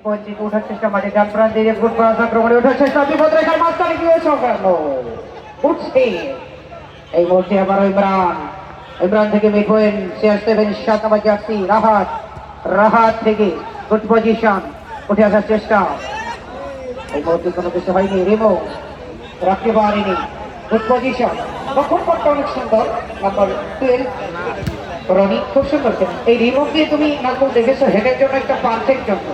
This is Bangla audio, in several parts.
ওঠার চেষ্টা মাঠে ডান প্রান্তে যে ফুট পাস আক্রমণে ওঠার চেষ্টা। বিপদ রেখার মাঝখানে গিয়ে সংক্রান্ত উঠছে। এই মুহূর্তে আবার ইমরান। ইমরান থেকে মিড পয়েন্ট সিআর সেভেন সাত নম্বর জার্সি রাহাত। রাহাত থেকে গুড পজিশন উঠে আসার চেষ্টা। এই মুহূর্তে কোনো কিছু হয়নি। রিমো রাখতে পারেনি। গুড পজিশন করতে অনেক সুন্দর। নাম্বার টুয়েলভ রনি খুব সুন্দর। এই রিমোকে তুমি নাজমুল দেখেছ হেডের জন্য একটা পারফেক্ট জন্য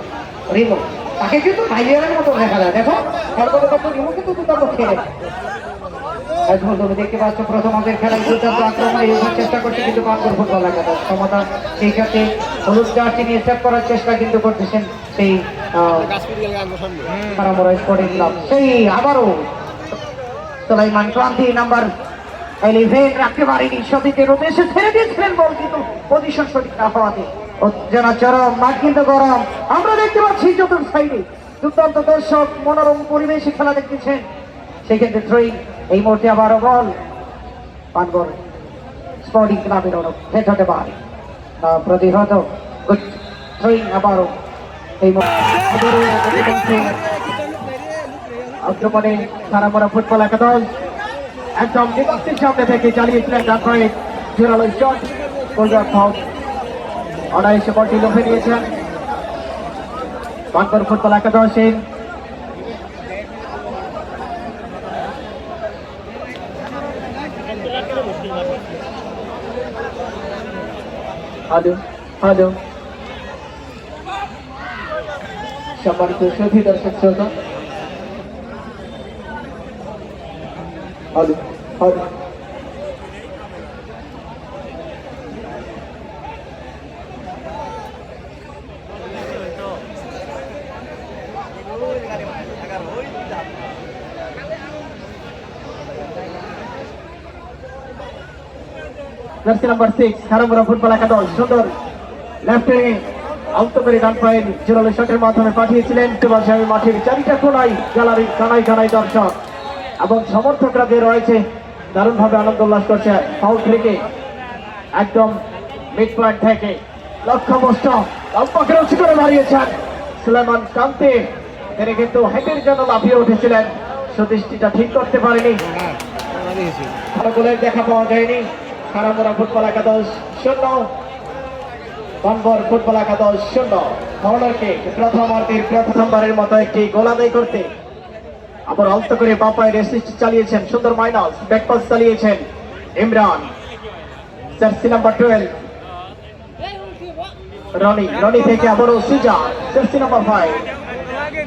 রিমো তাকে কিন্তু নাইজেরিয়ার মতো দেখা যায়। দেখো সর্বদা তো রিমো কিন্তু দুটো খেলে নাজমুল তুমি দেখতে পাচ্ছ প্রথম আমাদের খেলায় দুর্দান্ত আক্রমণে এগোনোর চেষ্টা করছে কিন্তু বাঙ্গুর ফুটবল একাদশ ক্ষমতা সেই সাথে হলুদ জার্সি নিয়ে করার চেষ্টা কিন্তু করতেছেন সেই সেই আবারও সুলাইমান ক্রান্তি নাম্বার এলিভেন রাখতে পারেনি সতীতের উদ্দেশ্যে ছেড়ে দিয়েছিলেন বল কিন্তু পজিশন সঠিক না হওয়াতে উত্তেজনা চরম মাঠ কিন্তু গরম আমরা দেখতে পাচ্ছি চতুর্থ সাইডে দুর্দান্ত দর্শক মনোরম পরিবেশে খেলা দেখতেছেন সেক্ষেত্রে থ্রোয়িং এই মুহূর্তে আবারও বল পানগর স্পোর্টিং ক্লাবের অনুপ হেট হতে পারে প্রতিহত গুড থ্রোয়িং আবারও এই মুহূর্তে আক্রমণে সারামরা ফুটবল একাদশ একদম নিবাসের সামনে থেকে চালিয়েছিলেন পায়ে জোরালো শট গোলজার ফাউল অনায়াসে বলটি লোভে নিয়েছেন। বাংলার ফুটবল একাদশের সম্মানিত সুধী দর্শক, শ্রোতা। Hello hello jersey number six Kharamura football একাদশ সুন্দর লেফট আউট করে ডান পায়ে জোরালো শটের মাধ্যমে পাঠিয়েছিলেন সুভাষ আমি মাঠের চারিটা কোনায় গ্যালারি কানাই কানাই দর্শক। এবং সমর্থকরা যে রয়েছে, দারুণভাবে আনন্দ উল্লাস করছে ফাউল থেকে একদম মিড পয়েন্ট থেকে লক্ষ্য বস্ত লম্বাকে রুচি করে মারিয়েছেন সুলেমান কান্তে। তিনি কিন্তু হেডের জন্য লাফিয়ে উঠেছিলেন। সুদৃষ্টিটা ঠিক করতে পারেনি। গোলের দেখা পাওয়া যায়নি। খারাপোড়া ফুটবল একাদশ শূন্য। বনবর ফুটবল একাদশ শূন্য। কর্নারকে প্রথমার্ধের প্রথমবারের মতো একটি গোল আদায় করতে আবার অল্প করে বাপায় রেসিস্ট চালিয়েছেন, সুন্দর মাইনাস ব্যাকপাস চালিয়েছেন Imran. Jersey number twelve Roni Roni থেকে আবারও সুজা জার্সি নাম্বার ফাইভ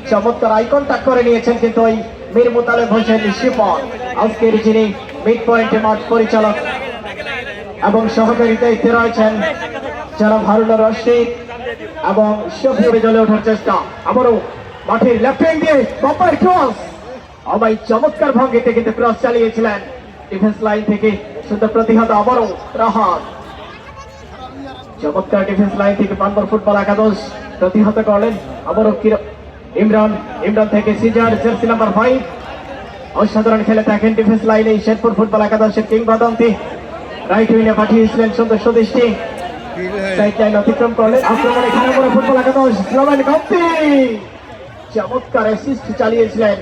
চমৎকার আই কন্ট্যাক্ট করে নিয়েছেন কিন্তু ওই মীর মোতালেব হোসেন শিপন। আজকের যিনি মিড পয়েন্টে মাঠ পরিচালক এবং সহকারী দায়িত্বে রয়েছেন যারা হারুনা রশিদ এবং শফিউরে জ্বলে ওঠার চেষ্টা। আবারও মাঠের লেফট হ্যান্ড দিয়ে বাপার ক্রস অবাই চমৎকার ভঙ্গিতে কিন্তু ক্রস চালিয়েছিলেন। ডিফেন্স লাইন থেকে সুন্দর প্রতিহত আবারও রাহাত। চমৎকার ডিফেন্স লাইন থেকে পানবর ফুটবল একাদশ প্রতিহত করলেন আবারও ইমরান ইমরান থেকে সিজার জার্সি নাম্বার ফাইভ অসাধারণ খেলে থাকেন ডিফেন্স লাইনে শেরপুর ফুটবল একাদশের কিংবদন্তি। রাইট উইনে পাঠিয়েছিলেন সুন্দর সুদৃষ্টি। সাইড লাইন অতিক্রম করলেন, আক্রমণে খারাপ করে ফুটবল একাদশ স্লোভেন চমৎকার অ্যাসিস্ট চালিয়েছিলেন।